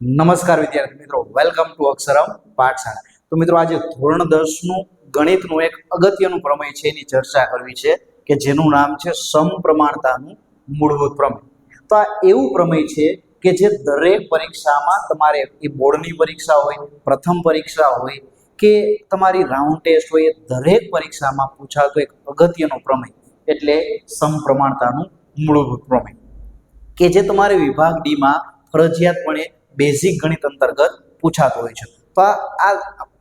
નમસ્કાર વિદ્યાર્થી મિત્રો. Welcome to Aksharam Pathshala. તો મિત્રો આજે ધોરણ દસનું, ગણિતનું એક અગત્યનું પ્રમેય છે, એની ચર્ચા કરવી છે કે જેનું નામ છે સમપ્રમાણતાનું મૂળભૂત પ્રમેય. તો આ એવું પ્રમેય છે કે જે દરેક પરીક્ષામાં તમારે, એ બોર્ડની પરીક્ષા હોય, પ્રથમ પરીક્ષા હોય, કે તમારી રાઉન્ડ ટેસ્ટ હોય, એ દરેક પરીક્ષામાં પૂછાતો એક અગત્યનો પ્રમેય, એટલે સમપ્રમાણતાનું મૂળભૂત પ્રમેય. કે જે તમારે વિભાગ ડીમાં ફરજિયાતપણે બેઝિક ગણિત અંતર્ગત પૂછાતો હોય છે. તો આ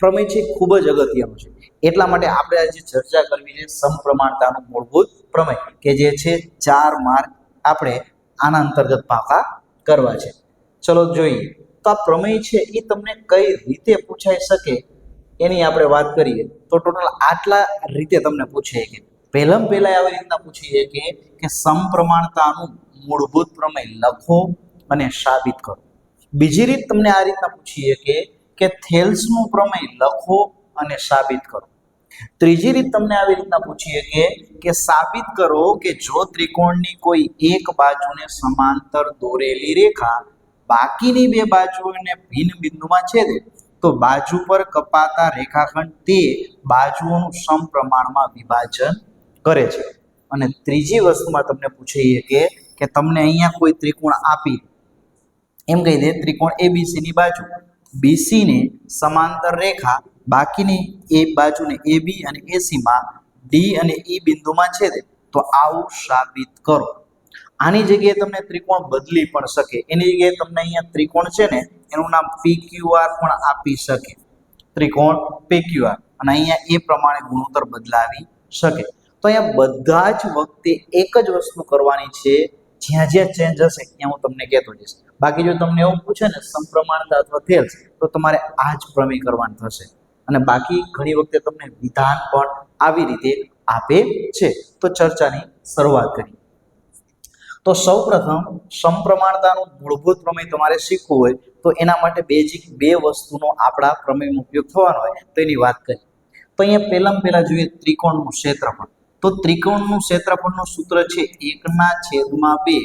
પ્રમેય છે ખૂબ જ અગત્યનું છે. એટલા માટે આપણે આજે ચર્ચા કરવી છે સમપ્રમાણતાનું મૂળભૂત પ્રમેય, કે જે છે ચાર માર્ક આપણે આના અંતર્ગત પાકા કરવા છે. ચલો જોઈએ. તો આ પ્રમેય છે એ તમને કઈ રીતે પૂછાઈ શકે એની આપણે વાત કરીએ. તો ટોટલ આટલા રીતે તમને પૂછે કે પહેલાં પહેલા આવી રીતના પૂછીએ કે સમપ્રમાણતાનું મૂળભૂત પ્રમેય લખો અને સાબિત કરો. બીજી રીત તમને આ રીતના પૂછીએ કે કે થેલ્સનું પ્રમેય લખો અને સાબિત કરો. ત્રીજી રીત તમને આવી રીતના પૂછીએ કે કે સાબિત કરો કે જો ત્રિકોણની કોઈ એક બાજુને સમાંતર દોરેલી રેખા બાકીની બે બાજુઓને ભિન્ન બિંદુમાં છેદે, તો બાજુ પર કપાતા રેખાખંડ તે બાજુઓનું સમપ્રમાણમાં વિભાજન કરે છે. અને ત્રીજી વસ્તુમાં તમને પૂછીએ કે કે તમને અહીંયા કોઈ ત્રિકોણ આપી એમ કહી દે ત્રિકોણ એબીસી ની બાજુ. બીસીને સમાંતર રેખા, બાકીની એ બાજુને AB અને એસીમાં D અને ઈ બિંદુમાં છેદે. તો આવું સાબિત કરો. આની જગ્યાએ તમને ત્રિકોણ બદલી પણ શકે. એની જગ્યાએ તમને અહીંયા ત્રિકોણ છે ને, એનું નામ PQR પણ આપી શકે. ત્રિકોણ PQR અને અહીંયા એ પ્રમાણે ગુણોત્તર બદલાવી શકે. તો અહીંયા બધા જ વખતે એક જ વસ્તુ કરવાની છે જ્યાં જ્યાં ચેન્જ હશે, ત્યાં હું તમને કહેતો જઈશ. બાકી જો તમને એવું પૂછે ને સમપ્રમાણતા અથવા ફેલ્સ તો તમારે આ જ પ્રમેય કરવાનું થશે. અને બાકી ઘણી વખતે તમને વિધાન પણ આવી રીતે આપે છે. તો ચર્ચાની શરૂઆત કરીએ. તો સૌ પ્રથમ સમપ્રમાણતાનું મૂળભૂત પ્રમેય તમારે શીખવું હોય, તો એના માટે બેઝિક બે વસ્તુનો આપણા પ્રમેયનો ઉપયોગ થવાનો હોય તો એની વાત કરીએ. તો અહીંયા પહેલામાં પહેલા જોઈએ ત્રિકોણનું ક્ષેત્રફળ. તો ત્રિકોણનું ક્ષેત્રફળનું સૂત્ર છે એકના છેદમાં બે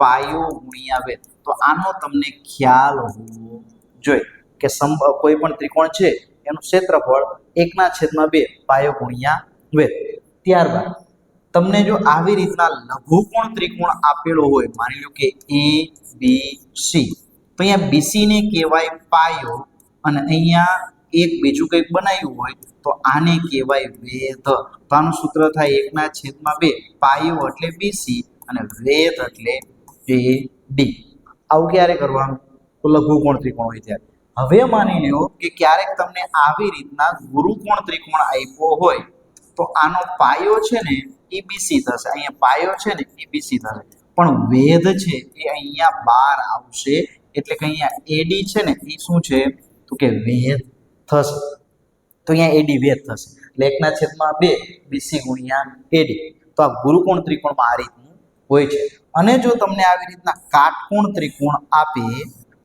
પાયો ગુણ્યા બે તો આનો તમને ખ્યાલ હોવો જોઈએ કે સંભ કોઈ પણ ત્રિકોણ છે એનું ક્ષેત્રફળ એકના છેદમાં બે પાયો ગુણ્યા બે ત્યારબાદ, તમને જો આવી રીતના લઘુકોણ ત્રિકોણ આપેલો હોય, માની લો કે એ બી સી તો અહીંયા બીસી ને કહેવાય પાયો અને અહીંયા એક બીજું કંઈક બનાવ્યું હોય તો આને કહેવાય વેધ. તો આનું સૂત્ર થાય એકના છેદમાં બે. પાયો એટલે બીસી અને વેધ એટલે એ ડી. આવું ક્યારે કરવાનું? તો લઘુકોણ ત્રિકોણ હોય ત્યારે. હવે માની લ્યો કે ક્યારેક તમને આવી રીતના ગુરુકોણ ત્રિકોણ આપ્યો હોય, તો આનો પાયો છે ને એ બીસી થશે. અહીંયા પાયો છે ને એ બીસી થશે. પણ વેધ છે એ અહીંયા બાર આવશે. એટલે કે અહીંયા એડી છે ને એ શું છે? તો કે વેધ થશે. તો અહીંયા એડી વેધ થશે. એટલે એકના છેદમાં બે બીસી ગુણ્યા એડી તો આ ગુરુકોણ ત્રિકોણમાં આ રીતનું હોય છે. અને જો તમને આવી રીતના કાટકોણ ત્રિકોણ આપે,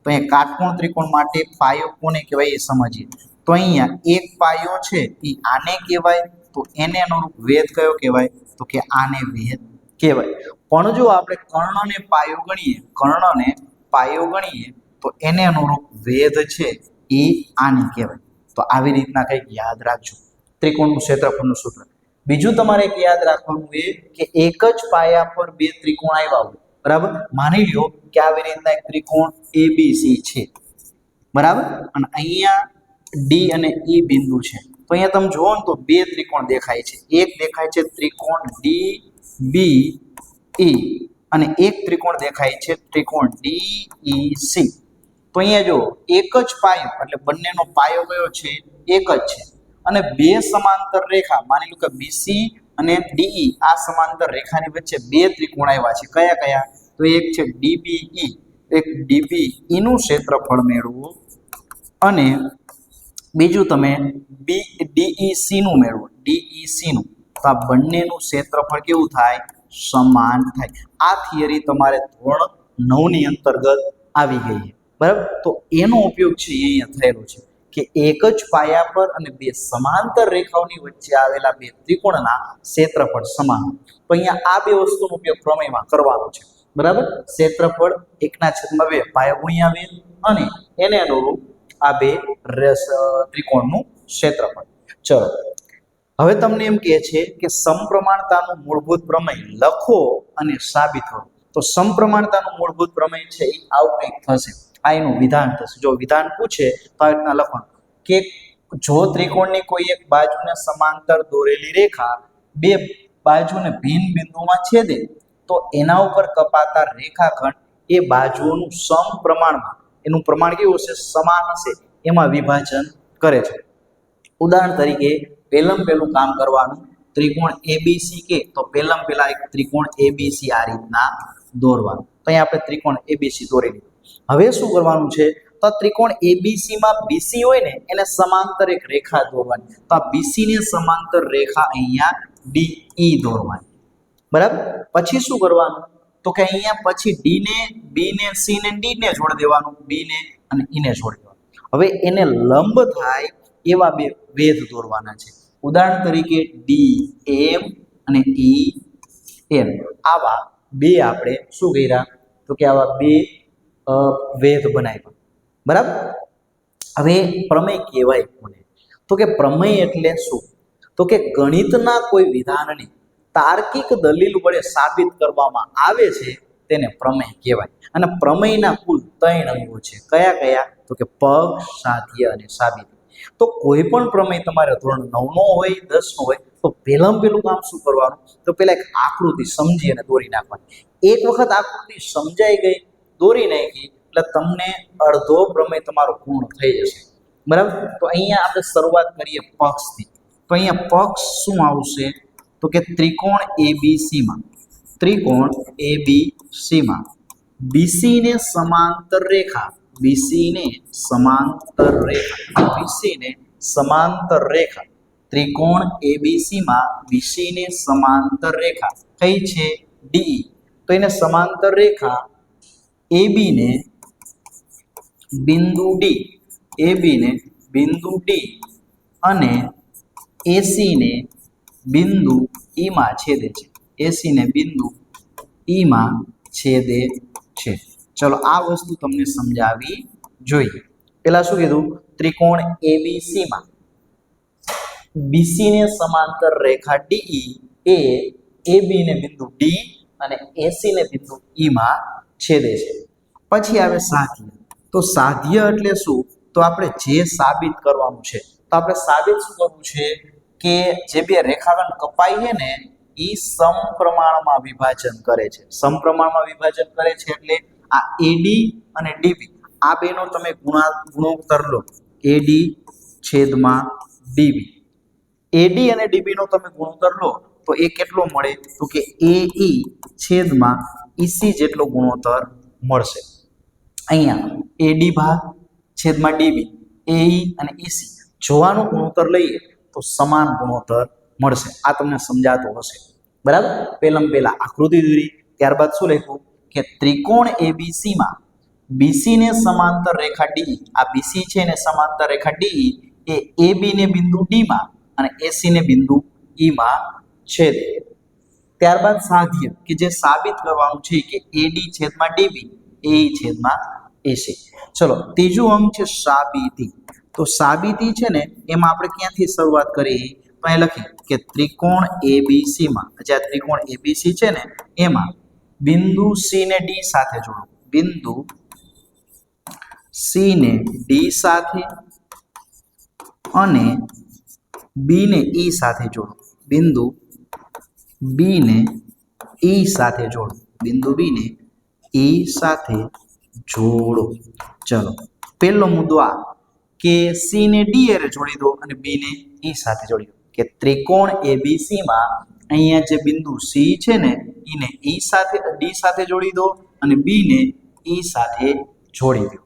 તો અહીંયા કાટકોણ ત્રિકોણ માટે પાયો કોને કહેવાય એ સમજીએ. તો અહીંયા એક પાયો છે એ આને કહેવાય, તો એને અનુરૂપ વેદ કયો કહેવાય? તો કે આને વેદ કહેવાય. પણ જો આપણે કર્ણને પાયો ગણીએ, કર્ણને પાયો ગણીએ, તો એને અનુરૂપ વેદ છે, એ આને કહેવાય. તો આવી રીતના કંઈક યાદ રાખજો. ત્રિકોણનું ક્ષેત્રફળનું સૂત્ર. બીજું તમારે એક યાદ રાખવાનું એ કે એક જ પાયા પર બે ત્રિકોણ આવ્યા હોય. બરાબર? માની લ્યો કે આવી રીતના એક ત્રિકોણ એબીસી છે. બરાબર? અને અહીંયા ડી અને ઈ બિંદુ છે. તો અહીંયા તમે જુઓ ને તો બે ત્રિકોણ દેખાય છે. એક દેખાય છે ત્રિકોણ ડી બી ઈ અને એક ત્રિકોણ દેખાય છે ત્રિકોણ ડી ઈ સી તો અહીંયા જો એક જ પાયો, એટલે બંનેનો પાયો કયો છે? એક જ છે. અને બે સમાંતર રેખા, માની લો કે બીસી અને ડીઈ આ સમાંતર રેખાની વચ્ચે બે ત્રિકોણ આવ્યા છે. કયા કયા? તો એક છે ડીબીઈ એક ડીબીઈ નું ક્ષેત્રફળ મેળવો અને બીજું તમે બી ડીઈસી નું મેળવો. ડીઈસી નું. તો આ બંનેનું ક્ષેત્રફળ કેવું થાય? સમાન થાય. આ થિયરી તમારે ધોરણ નવની અંતર્ગત આવી ગઈ છે. બરાબર? તો એનો ઉપયોગ છે, એ અહીંયા થયેલો છે કે એક જ પાયા પર અને બે સમાંતર રેખાઓની વચ્ચે આવેલા બે ત્રિકોણના ક્ષેત્રફળ સમાન. તો અહીંયા આ બે વસ્તુનો ઉપયોગ પ્રમેયમાં કરવાનો છે. બરાબર? ક્ષેત્રફળ એકના છેદમાં બે, પાયા ગુણ્યા બે અને એને અનુરૂપ આ બે ત્રિકોણનું ક્ષેત્રફળ. ચલો. હવે તમને એમ કહે છે કે સમપ્રમાણતાનું મૂળભૂત પ્રમેય લખો અને સાબિત કરો. તો સમપ્રમાણતાનું મૂળભૂત પ્રમેય છે એ આવું કંઈક થશે. આ એનું વિધાન થશે. જો વિધાન પૂછે તો આ રીતના લખવાનું. કે જો ત્રિકોણની કોઈ એક બાજુને સમાંતર દોરેલી રેખા બે બાજુને ભિન્ન બિંદુમાં છેદે, તો એના ઉપર કપાતા રેખાખંડ એ બાજુઓનું સમ પ્રમાણમાં એનું પ્રમાણ કેવું હશે? સમાન હશે. એમાં વિભાજન કરે છે. ઉદાહરણ તરીકે પહેલમ પહેલું કામ કરવાનું. ત્રિકોણ એબીસી કે, તો પહેલમ પહેલા એક ત્રિકોણ એબીસી આ રીતના દોરવાનું. તો અહીંયા આપણે ત્રિકોણ એબીસી દોરી હવે શું કરવાનું છે? તો ત્રિકોણ એબીસીમાં બીસી હોય ને, એને સમાંતર એક રેખા દોરવાની. તો આ બીસીને સમાંતર રેખા અહીંયા ડીઈ દોરવાની. બરાબર? પછી શું કરવાનું? તો કે અહીંયા પછી ડી ને બી ને સી ને ડી ને જોડી દેવાનું. બી ને અને ઈને ને જોડી દેવાનું. હવે એને લંબ થાય એવા બે વેધ દોરવાના છે. ઉદાહરણ તરીકે ડી એમ અને ઈ એમ આવા બે આપણે શું કર્યા? તો કે આવા બે વેધ બનાવ્યો. બરાબર? હવે પ્રમેય કહેવાય કોને? તો કે પ્રમેય એટલે શું? તો કે ગણિતના કોઈ વિધાનને તાર્કિક દલીલ વડે સાબિત કરવામાં આવે છે, તેને પ્રમેય કહેવાય. અને પ્રમેયના કુલ ત્રણ અંગો છે. કયા કયા? તો કે પગ સાધ્ય અને સાબિત. તો કોઈ પણ પ્રમેય તમારે ધોરણ નવનો હોય, દસનો હોય, તો પહેલાં પહેલું કામ શું કરવાનું? તો પહેલા એક આકૃતિ સમજી અને દોરી નાખવાની. એક વખત આકૃતિ સમજાઈ ગઈ દોરી નાખી, એટલે તમને અડધો પ્રમેય તમારો પૂર્ણ થઈ જશે. બરાબર? તો અહીંયા આપણે શરૂઆત કરીએ પક્ષથી. તો અહીંયા પક્ષ શું આવશે? તો કે ત્રિકોણ એબીસીમાં. ત્રિકોણ એબીસીમાં. બીસીને સમાંતર રેખા. બીસીને સમાંતર રેખા. બીસીને સમાંતર રેખા. ત્રિકોણ એબીસીમાં બીસીને સમાંતર રેખા. કઈ છે? ડી. તો એને સમાંતર રેખા એબીને બિંદુ ડી એબીને બિંદુ ડી અને એસીને બિંદુ ઈમાં છેદે છે. એસીને બિંદુ ઈમાં છેદે છે. ચલો, આ વસ્તુ તમને સમજાવી જોઈએ. પેલા શું કીધું? ત્રિકોણ એબીસીમાં બીસી ને સમાંતર રેખા ડીઈ એ એબી ને બિંદુ ડી અને એસી ને બિંદુ ઈ માં છેદે છે. પછી આવે સાધ્ય. તો સાધ્ય એટલે શું? તો આપણે જે સાબિત કરવાનું છે. તો આપણે સાબિત શું કરવું છે? કે જે બે રેખાખંડ કપાઈ છે ને, એ સમપ્રમાણમાં વિભાજન કરે છે. સમપ્રમાણમાં વિભાજન કરે છે એટલે આ એડી અને ડીબી આ બેનો તમે ગુણા ગુણોત્તર લો. એડી છેદમાં ડીબી એડી અને ડીબી નો તમે ગુણોત્તર લો, તો એ કેટલો મળે? તો કે એ છેદમાં ઈસી જેટલો ગુણોત્તર મળશે. અહીંયા એડી ભાગ છેદમાં ડીબી, એઈ અને ઈસી જોવાનો ગુણોત્તર લઈએ તો સમાન ગુણોત્તર મળશે. આ તમને સમજાતું હશે. બરાબર? પહેલાં પહેલા આકૃતિ દોરી. ત્યારબાદ શું લખ્યું? કે ત્રિકોણ એબીસીમાં બીસી ને સમાંતર રેખા ડી, આ બીસી છે ને સમાંતર રેખા ડી, એ એબી ને બિંદુ ડીમાં અને એસી ને બિંદુ ઈ માં છેદે. ત્યારબાદ સાધ્ય, કે જે સાબિત કરવાનું છે કે એડી છેદમાં ડીબી એ છેદમાં એસી ચલો, ત્રીજું અંગ છે સાબિતી. તો સાબિતી છે ને, એમાં આપણે ક્યાંથી શરૂઆત કરી? તો અહીં લખી કે ત્રિકોણ એબીસીમાં જે આ ત્રિકોણ એબીસી છે ને, એમાં બિંદુ સી ને ડી સાથે જોડો. બિંદુ સી ને ડી સાથે અને બી ને ઈ સાથે જોડો. બિંદુ બી ને ઈ સાથે જોડો. બિંદુ બી ને ઈ સાથે જોડો. ચલો. પહેલો મુદ્દો આ. કે સી ને ડી એરે જોડી દો અને બી ને ઈ સાથે જોડી દો. કે ત્રિકોણ એબીસી માં અહીંયા જે બિંદુ સી છે ને ઈને ઈ સાથે, ડી સાથે જોડી દો અને બી ને ઈ સાથે જોડી દો.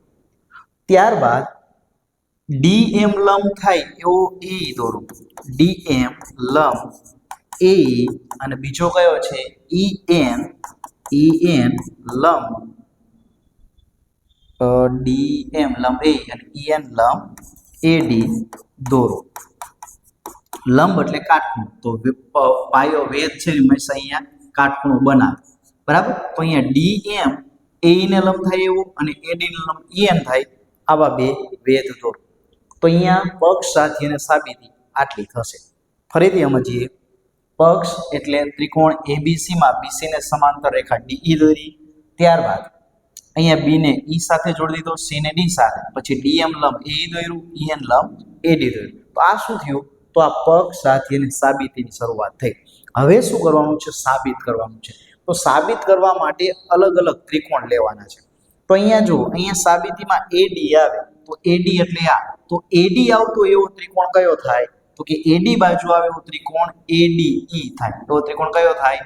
ત્યારબાદ ડી એમ લંબ થાય એવો એ દોરો. ડી એમ લંબ એ અને બીજો કયો છે? ઈ એન ઈ એન લંબ. ડી એમ, લંબ એ અને ઈ એન લંબ, એ ડી દોરો. લંબ એટલે કાટખૂણું. તો પાયો વેદ છે હંમેશા અહીંયા કાટખૂણો બનાવે. બરાબર? તો અહીંયા ડી એમ, એ ને લંબ થાય એવું અને એ ડી ને લંબ ઈ એન થાય, આવા બે વેદ દોરો. તો અહીંયા પક્ષ સાથી અને સાબિતી આટલી થશે. ફરીથી સમજીએ. પક્ષ એટલે ત્રિકોણ એબીસી માં BC ને સમાંતર રેખા ડીઈ દોરી, ત્યારબાદ અહીંયા બી ને ઈ સાથે જોડી દીધો સી ને ડી સાથે. પછી ડીએમ લંબ એ દોર્યું ઈએન લંબ એડી દોર્યું. તો આ શું થયું? તો આ પક્ષ સાથે સાબિતીની શરૂઆત થઈ. હવે શું કરવાનું છે? સાબિત કરવાનું છે. તો સાબિત કરવા માટે અલગ અલગ ત્રિકોણ લેવાના છે. તો અહીંયા જુઓ, અહીંયા સાબિતીમાં એડી આવે. તો એડી એટલે આ. તો એડી આવતો એવો ત્રિકોણ કયો થાય? તો કે એડી બાજુ આવે એવો ત્રિકોણ એડીઈ થાય. એવો ત્રિકોણ કયો થાય?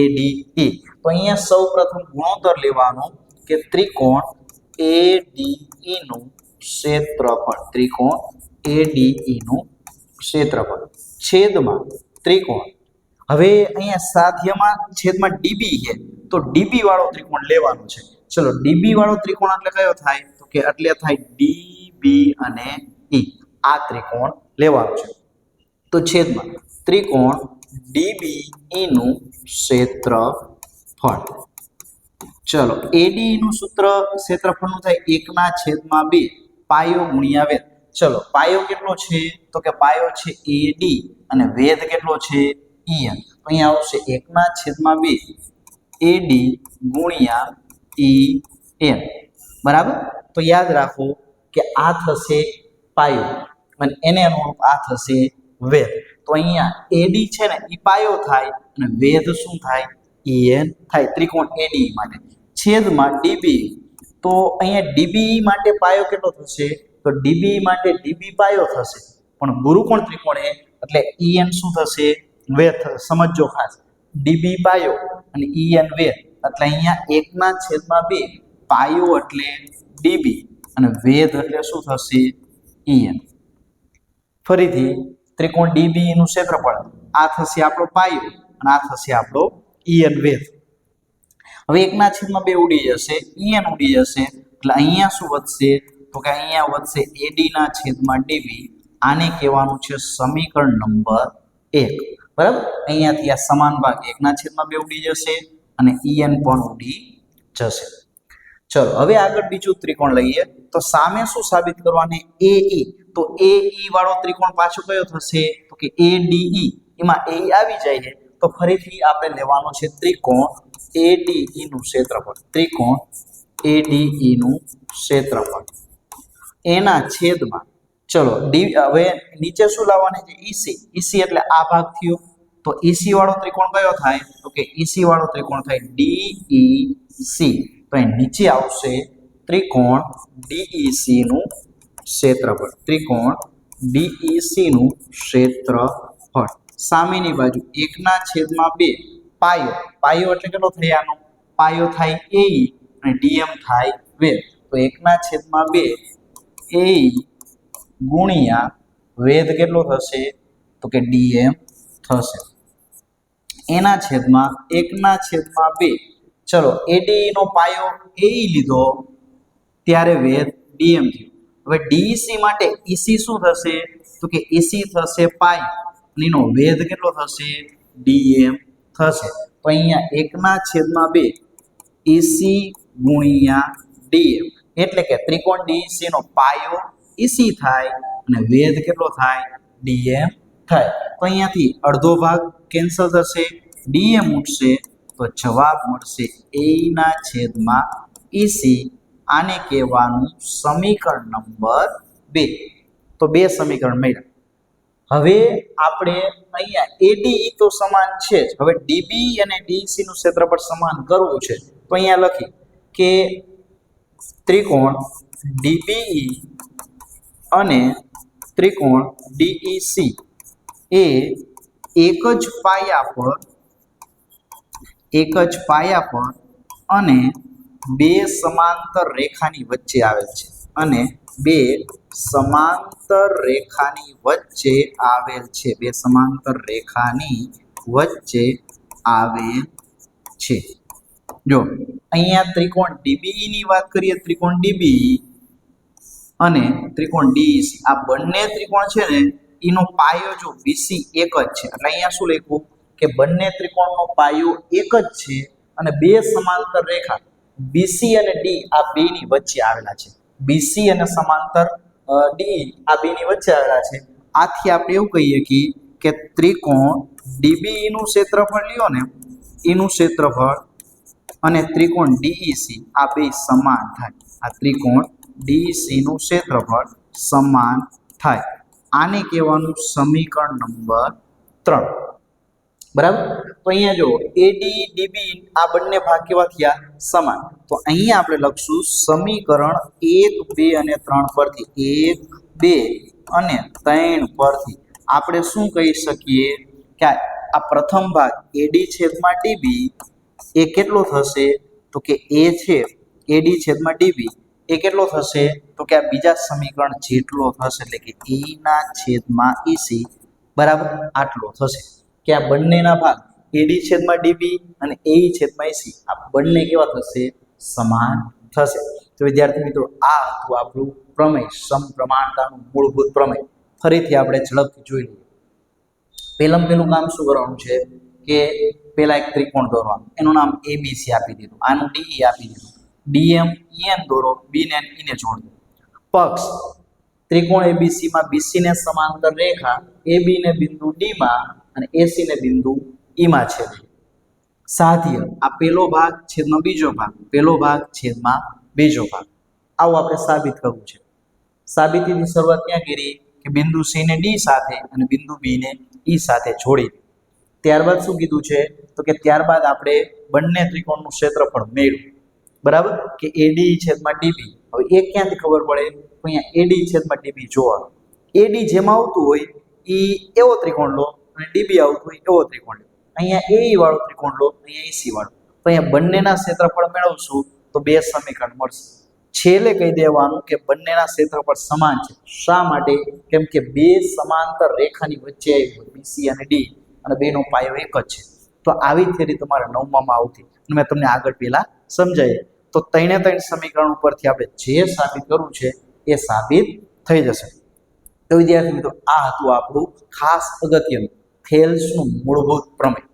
એડીઈ તો અહીંયા સૌ પ્રથમ ગુણોત્તર લેવાનો કે ત્રિકોણ એડીઈ નું ક્ષેત્રફળ. ત્રિકોણ એડીઈ નું ક્ષેત્રફળ. છેદમાં ત્રિકોણ. હવે અહીંયા સાધ્યમાં છેદમાં ડીબી છે. તો ડીબી વાળો ત્રિકોણ લેવાનો છે. ચલો ડીબી વાળો ત્રિકોણ એટલે કયો થાય? તો કે એટલે થાય ડીબી અને ઈ આ ત્રિકોણ લેવાનો છે. તો છેદમાં ત્રિકોણ ડીબીઈનું ક્ષેત્રફળ. ચલો એડીનું સૂત્ર ક્ષેત્રફળનું થાય એકના છેદમાં બે, પાયો ગુણ્યા વેદ ચલો, પાયો કેટલો છે? તો કે પાયો છે એડી અને વેદ કેટલો છે? ઈએન. તો અહીંયા આવશે એકના છેદમાં બે, એડી ગુણ્યા ઈ એન બરાબર? તો યાદ રાખો કે આ થશે પાયો. અને એને અનુરૂપ આ થશે વેધ તો અહીંયા એડી છે ને એ પાયો થાય અને વેધ શું થાય? ઈએન થાય. ત્રિકોણ એડી માટે. છેદમાં ડીબી તો અહીંયા ડીબી માટે પાયો કેટલો થશે? તો ડીબી માટે ડીબી પાયો થશે. પણ ગુરુકોણ ત્રિકોણ એ, એટલે ઈએન શું થશે? વેધ સમજો ખાસ. ડીબી પાયો અને ઈએન વેધ એટલે અહીંયા એકના છેદમાં બે. પાયો એટલે ડીબી અને વેધ એટલે શું થશે? ઈએન ફરીથી ત્રિકોણ ડીબી નું ક્ષેત્રફળ. આ થશે આપણો પાયો અને આ થશે આપણો ઈએન વેધ હવે એકના છેદમાં બે ઉડી જશે ઈએન ઉડી જશે, એટલે અહીંયા શું વધશે? તો કે અહીંયા વધશે એડી ના છેદમાં ડીબી, આને કહેવાનું છે સમીકરણ નંબર એક. બરાબર? અહીંયાથી આ સમાન ભાગ એકના છેદમાં બે ઉડી જશે અને ઈએન પણ ઉડી જશે. ચલો, હવે આગળ બીજું ત્રિકોણ લઈએ. તો સામે શું સાબિત કરવાની? એ તો એ ઈ વાળો ત્રિકોણ પાછો કયો થશે? તો કે એ ડી એમાં એ આવી જાય છે તો ફરીથી આપણે લેવાનો છે ત્રિકોણ એ એડીઈ નું ક્ષેત્રફળ. ત્રિકોણ એડીઈ નું ક્ષેત્રફળ. એના છેદમાં, ચલો, ડી, હવે નીચે શું લાવવાની છે? ઈસી ઈસી એટલે આ ભાગ થયો. તો ઈસી વાળો ત્રિકોણ કયો થાય? તો કે ઈસી વાળો ત્રિકોણ થાય ડીઈસી તો અહીં નીચે આવશે ત્રિકોણ ડીઈસી નું ક્ષેત્રફળ. ત્રિકોણ ડીઈસી નું ક્ષેત્રફળ. સામેની બાજુ એકના છેદમાં બે. પાયો. પાયો એટલે કેટલો થાય આનો? પાયો થાય એ અને ડીએમ થાય વેધ તો એકના છેદમાં બે. એ ગુણ્યા વેદ કેટલો થશે? તો કે ડીએમ થશે. એના છેદમાં એકના છેદમાં બે. ચલો એડી નો પાયો એ લીધો. ત્યારે વેદ ડીએમ થયું. હવે ડીઈસી માટે ઈસી શું થશે? તો કે ઈસી થશે પાઈ અને એનો વેધ કેટલો થશે? ડીએમ થશે. તો અહીંયા એકના છેદમાં બે. ઈસી ગુણ્યા ડીએમ એટલે કે ત્રિકોણ ડીઈસી નો પાયો ઈસી થાય અને વેધ કેટલો થાય? ડીએમ થાય. તો અહીંયાથી અડધો ભાગ કેન્સલ થશે. ડીએમ ઉઠશે તો જવાબ મળશે એ ના છેદમાં ઈસી આને કહેવાનું સમીકરણ નંબર બે. તો બે સમીકરણ મળ્યા. હવે આપણે અહીંયા એડી તો સમાન છે જ. હવે ડીબી અને ડીસી નું ક્ષેત્રફળ સમાન કરવું છે. તો અહીંયા લખી કે ત્રિકોણ ડીબીઈ અને ત્રિકોણ ડીઈસી એ એક જ પાયા પર, એક જ પાયા પર અને બે સમાંતર રેખાની વચ્ચે આવેલ છે અને બે સમાંતર રેખાની વચ્ચે આવેલ છે. બે સમાંતર રેખાની વચ્ચે આવેલ છે. જો, અહીંયા ત્રિકોણ ડીબી ની વાત કરીએ, ત્રિકોણ ડીબી અને ત્રિકોણ ડીસી આ બંને ત્રિકોણ છે ને, એનો પાયો જો બીસી એક જ છે. એટલે અહીંયા શું લખ્યું? કે બંને ત્રિકોણનો પાયો એક જ છે અને બે સમાંતર રેખા. BC અને ડી આ બેની વચ્ચે આવેલા છે. બીસી અને સમાંતર ડી આ બેની વચ્ચે આવેલા છે. આથી આપણે એવું કહીએ કે કે ત્રિકોણ ડીબી નું ક્ષેત્રફળ લ્યો ને એનું ક્ષેત્રફળ અને ત્રિકોણ ડીઈસી આ બે સમાન થાય. આ ત્રિકોણ ડીઈસી નું ક્ષેત્રફળ સમાન થાય. આને કહેવાનું સમીકરણ નંબર ત્રણ. બરાબર? તો અહીંયા જો એડી ડીબી આ બંને ભાગ કેવા થયા? સમાન. તો અહીંયા આપણે લખશું સમીકરણ એક, બે અને ત્રણ પરથી. એક, બે અને ત્રણ પરથી. આપણે શું કહી શકીએ? કે આ પ્રથમ ભાગ એડી છેદમાં ડીબી એ કેટલો થશે? તો કે એ છે એડી છેદમાં ડીબી એ કેટલો થશે? તો કે આ બીજા સમીકરણ જેટલો થશે. એટલે કે એના ના છેદમાં ઈસી બરાબર આટલો થશે. કે આ બંનેના ભાગ એડી છેદમાં ડીબી અને એ છેદમાં એસી આ બંને કેવા થશે? સમાન થશે. તો વિદ્યાર્થી મિત્રો, આ હતું આપણું પ્રમેય, સમપ્રમાણતાનું મૂળભૂત પ્રમેય. ફરીથી આપણે ઝડપથી જોઈ લઈએ. પહેલાં પહેલું કામ શું કરવાનું છે? કે પહેલા એક ત્રિકોણ દોરવાનું. એનું નામ એબીસી આપી દીધું. આનું ડીઈ આપી દીધું. ડીએમ ઈએન દોરો બી ને ઈને જોડ. દો પક્ષ, ત્રિકોણ એબીસીમાં બીસી ને સમાંતર રેખા એબીને બિંદુ ડી માં અને એસી ને બિંદુ ઈમાં છેદે સાધ્ય આ પેલો ભાગ છેદનો બીજો ભાગ, પેલો ભાગ છેદમાં બીજો ભાગ. આવું આપણે સાબિત કરવું છે. સાબિતીની શરૂઆત ક્યાં કરી કે બિંદુ સી ને ડી સાથે અને બિંદુ બી ને ઈ સાથે જોડી. ત્યારબાદ શું કીધું છે? તો કે ત્યારબાદ આપણે બંને ત્રિકોણનું ક્ષેત્રફળ મેળવ્યું બરાબર? કે એડી છેદમાં ડીબી હવે એ ક્યાંથી ખબર પડે? અહીંયા એડી છેદમાં ડીબી જોવાનું. એડી જેમાં આવતું હોય એ એવો ત્રિકોણ લો અને ડીબી આવતું હોય એવો ત્રિકોણ લો અહીંયા એ વાળો ત્રિકોણ લો, અહીંયા એસી વાળો. તો અહીંયા બંનેના ક્ષેત્રફળ મેળવશું તો બે સમીકરણ મળશે. છેલ્લે કહી દેવાનું કે બંનેના ક્ષેત્રફળ સમાન છે. શા માટે? કેમ કે બે સમાંતર રેખાની વચ્ચે બીસી અને ડી. અને બેનો પાયો એક જ છે. તો આવી થિયરી તમારે નવમામાં આવતી. મેં તમને આગળ પેલા સમજાવી. તો ત્રણે ત્રણ સમીકરણ ઉપરથી આપણે જે સાબિત કરવું છે, એ સાબિત થઈ જશે. તો વિદ્યાર્થી મિત્રો, આ હતું આપણું ખાસ અગત્યનું. થેલ્સનું મૂળભૂત પ્રમેય.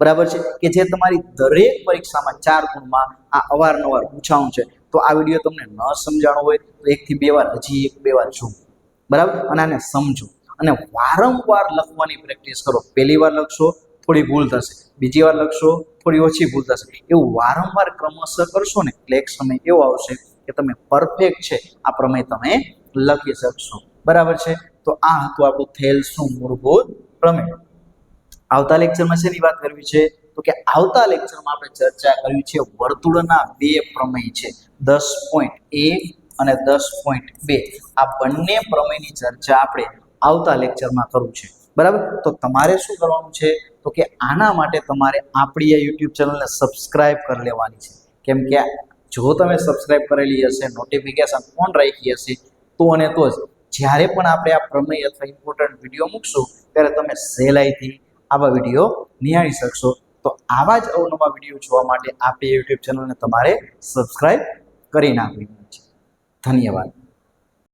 બરાબર છે? કે જે તમારી દરેક પરીક્ષામાં ચાર ગુણમાં આ અવારનવાર પૂછાણું છે. તો આ વીડિયો તમને ન સમજાણો હોય, તો એકથી બે વાર, હજી એક, બે વાર જુઓ. બરાબર? અને આને સમજો. અને વારંવાર લખવાની પ્રેક્ટિસ કરો. પહેલી વાર લખશો, થોડી ભૂલ થશે. બીજી વાર લખશો, થોડી ઓછી ભૂલ થશે. એવું વારંવાર ક્રમશઃ કરશો ને, એટલે એક સમય એવો આવશે કે તમે પરફેક્ટ છે. આ પ્રમેય તમે લખી શકશો. બરાબર છે? તો આ હતું આપણું થેલ્સનું મૂળભૂત પ્રમેય. આવતા લેક્ચરમાં શેની વાત કરવી છે? તો કે આવતા લેક્ચરમાં આપણે ચર્ચા કરવી છે વર્તુળના બે પ્રમેય છે. દસ પોઈન્ટ એક અને દસ પોઈન્ટ બે. આ બંને પ્રમેયની ચર્ચા આપણે આવતા લેક્ચરમાં કરવું છે. બરાબર? તો તમારે શું કરવાનું છે? તો કે આના માટે તમારે આપણી આ યુટ્યુબ ચેનલને સબસ્ક્રાઇબ કરી લેવાની છે. કેમ કે જો તમે સબસ્ક્રાઇબ કરેલી હશે નોટિફિકેશન ઓન રાખી હશે, તો અને તો જ જ્યારે પણ આપણે આ પ્રમેય અથવા ઇમ્પોર્ટન્ટ વીડિયો મૂકશું, ત્યારે તમે સહેલાઈથી આવા વીડિયો નિહાળી શકશો. તો આવા જ અવનવા વીડિયો જોવા માટે આપણી યુટ્યુબ ચેનલને તમારે સબસ્ક્રાઈબ કરી નાખવી છે. ધન્યવાદ.